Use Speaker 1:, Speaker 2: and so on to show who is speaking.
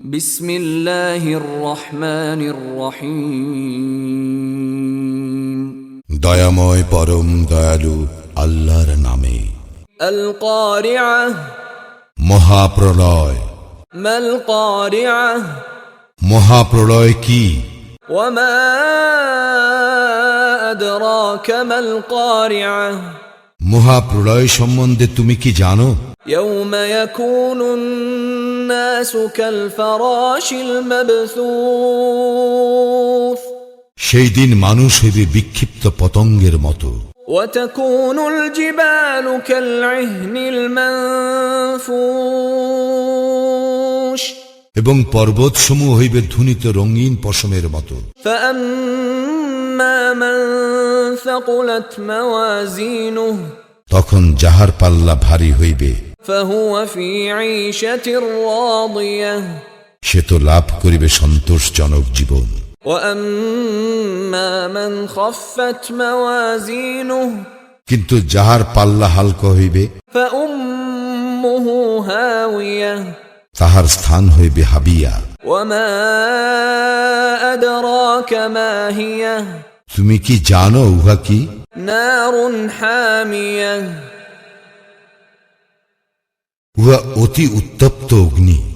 Speaker 1: بسم الله الرحمن الرحيم
Speaker 2: দয়াময় পরম দয়ালু আল্লাহর নামে
Speaker 1: القارعة
Speaker 2: মহাপ্রলয়
Speaker 1: ما القارعة
Speaker 2: মহাপ্রলয় কি
Speaker 1: وما أدراك ما القارعة
Speaker 2: মহাপ্রলয় সম্বন্ধে তুমি কি জানো
Speaker 1: يوم يكون الناس كالفراش المبثوث
Speaker 2: সেই দিন মানুষ হইবে বিক্ষিপ্ত পতঙ্গের মতো
Speaker 1: وتكون الجبال كالعهن المنفوش
Speaker 2: এবং পর্বতসমূহ হইবে ধুনিত রঙিন পশমের মতো
Speaker 1: فأما من ثقلت موازينه
Speaker 2: তখন যাহার পাল্লা ভারী হইবে সে তো লাভ করিবে সন্তোষজনক জীবন। কিন্তু যাহার পাল্লা হালকা হইবে তাহার স্থান হইবে হাবিয়া। তুমি কি জানো উহা কি?
Speaker 1: নারুন হামিয়া
Speaker 2: উহা অতি উত্তপ্ত অগ্নি।